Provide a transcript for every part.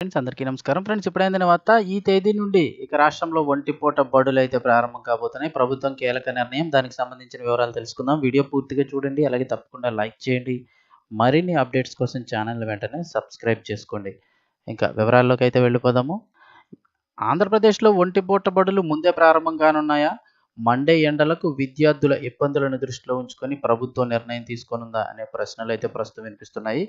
Friends అందరికీ నమస్కారం. Friends ఇప్పుడైందిన వార్త ఈ తేదీ నుండి ఇక రాష్ట్రంలో ఒంటిపూట బడులు అయితే ప్రారంభం కాబోతున్నాయి. ప్రభుత్వం కీలక నిర్ణయం. దానికి సంబంధించిన వివరాలు తెలుసుకుందాం. వీడియో పూర్తిగా చూడండి. అలాగే తప్పకుండా లైక్ చేయండి. మరిన్ని అప్డేట్స్ కోసం ఛానల్ వెంటనే సబ్స్క్రైబ్ చేసుకోండి. ఇంకా వివరాల్లోకి అయితే వెళ్ళిపోదాము. ఆంధ్రప్రదేశ్లో ఒంటిపూట బడులు ముందే ప్రారంభం కానున్నాయా? మండే ఎండలకు విద్యార్థుల ఇబ్బందులను దృష్టిలో ఉంచుకొని ప్రభుత్వం నిర్ణయం తీసుకొనుందా అనే ప్రశ్నలు అయితే ప్రస్తుతం వినిపిస్తున్నాయి.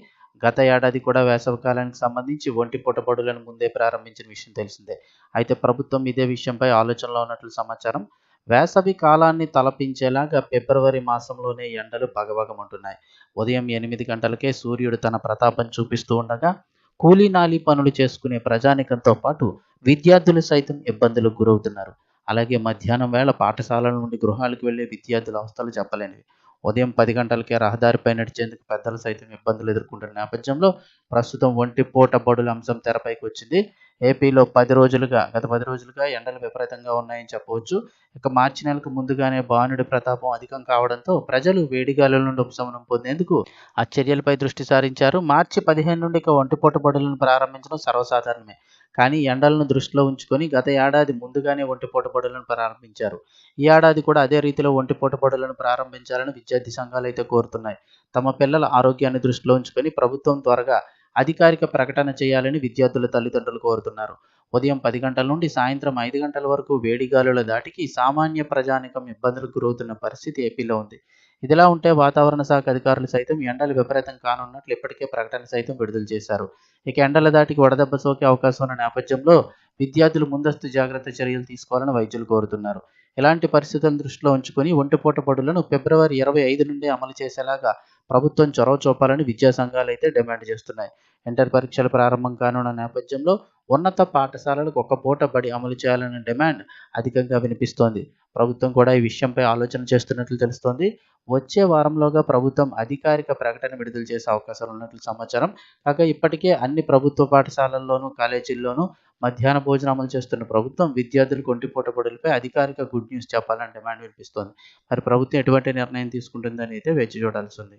గత ఏడాది కూడా వేసవి కాలానికి సంబంధించి ఒంటి బడులను ముందే ప్రారంభించిన విషయం తెలిసిందే. అయితే ప్రభుత్వం ఇదే విషయంపై ఆలోచనలో ఉన్నట్లు సమాచారం. వేసవి కాలాన్ని తలపించేలాగా ఫిబ్రవరి మాసంలోనే ఎండలు పగబగమంటున్నాయి ఉదయం ఎనిమిది గంటలకే సూర్యుడు తన ప్రతాపం చూపిస్తూ ఉండగా కూలీనాలి పనులు చేసుకునే ప్రజానికంతో పాటు విద్యార్థులు సైతం ఇబ్బందులకు గురవుతున్నారు. అలాగే మధ్యాహ్నం వేళ పాఠశాలల నుండి గృహాలకు వెళ్ళే విద్యార్థుల అవస్థలు చెప్పలేనివి. ఉదయం పది గంటలకే రహదారిపై నడిచేందుకు పెద్దలు సైతం ఇబ్బందులు ఎదుర్కొంటున్న నేపథ్యంలో ప్రస్తుతం ఒంటి పూట బడుల అంశం తెరపైకి వచ్చింది. ఏపీలో పది రోజులుగా గత పది రోజులుగా ఎండలు విపరీతంగా ఉన్నాయని చెప్పవచ్చు. ఇక మార్చి నెలకు ముందుగానే బాణుడి ప్రతాపం అధికం కావడంతో ప్రజలు వేడిగాలుల నుండి ఉపశమనం పొందేందుకు ఆ చర్యలపై దృష్టి సారించారు. మార్చి పదిహేను నుండి ఇక ఒంటిపూట బడులను ప్రారంభించడం సర్వసాధారణమే. కానీ ఎండలను దృష్టిలో ఉంచుకొని గత ఏడాది ముందుగానే ఒంటిపూట బడులను ప్రారంభించారు. ఈ ఏడాది కూడా అదే రీతిలో ఒంటిపూట బడులను ప్రారంభించాలని విద్యార్థి సంఘాలు అయితే కోరుతున్నాయి. తమ పిల్లల ఆరోగ్యాన్ని దృష్టిలో ఉంచుకొని ప్రభుత్వం త్వరగా అధికారిక ప్రకటన చేయాలని విద్యార్థుల తల్లిదండ్రులు కోరుతున్నారు. ఉదయం పది గంటల నుండి సాయంత్రం ఐదు గంటల వరకు వేడిగాలుల దాటికి సామాన్య ప్రజానికం ఇబ్బందులకు గురవుతున్న పరిస్థితి ఏపీలో ఉంది. ఇదిలా ఉంటే వాతావరణ శాఖ అధికారులు సైతం ఎండలు విపరీతం కానున్నట్లు ఇప్పటికే ప్రకటన సైతం విడుదల చేశారు. ఇక ఎండల దాటికి వడదెబ్బ సోకే అవకాశం ఉన్న నేపథ్యంలో విద్యార్థులు ముందస్తు జాగ్రత్త చర్యలు తీసుకోవాలని వైద్యులు కోరుతున్నారు. ఇలాంటి పరిస్థితులను దృష్టిలో ఉంచుకొని ఒంటిపూట పడులను ఫిబ్రవరి ఇరవై ఐదు నుండి అమలు చేసేలాగా ప్రభుత్వం చొరవ చూపాలని విద్యా సంఘాలు అయితే డిమాండ్ చేస్తున్నాయి. ఇంటర్ పరీక్షలు ప్రారంభం కానున్న నేపథ్యంలో ఉన్నత పాఠశాలలకు ఒక పూట బడి అమలు చేయాలనే డిమాండ్ అధికంగా వినిపిస్తోంది. ప్రభుత్వం కూడా ఈ విషయంపై ఆలోచన చేస్తున్నట్లు తెలుస్తోంది. వచ్చే వారంలోగా ప్రభుత్వం అధికారిక ప్రకటన విడుదల చేసే అవకాశాలు ఉన్నట్లు సమాచారం. కాగా ఇప్పటికే అన్ని ప్రభుత్వ పాఠశాలల్లోనూ కాలేజీల్లోనూ మధ్యాహ్న భోజనం అమలు చేస్తున్న ప్రభుత్వం విద్యార్థులకు ఒంటిపూట బడులపై అధికారిక గుడ్ న్యూస్ చెప్పాలని డిమాండ్ వినిపిస్తోంది. మరి ప్రభుత్వం ఎటువంటి నిర్ణయం తీసుకుంటుందని అయితే వేచి చూడాల్సి ఉంది.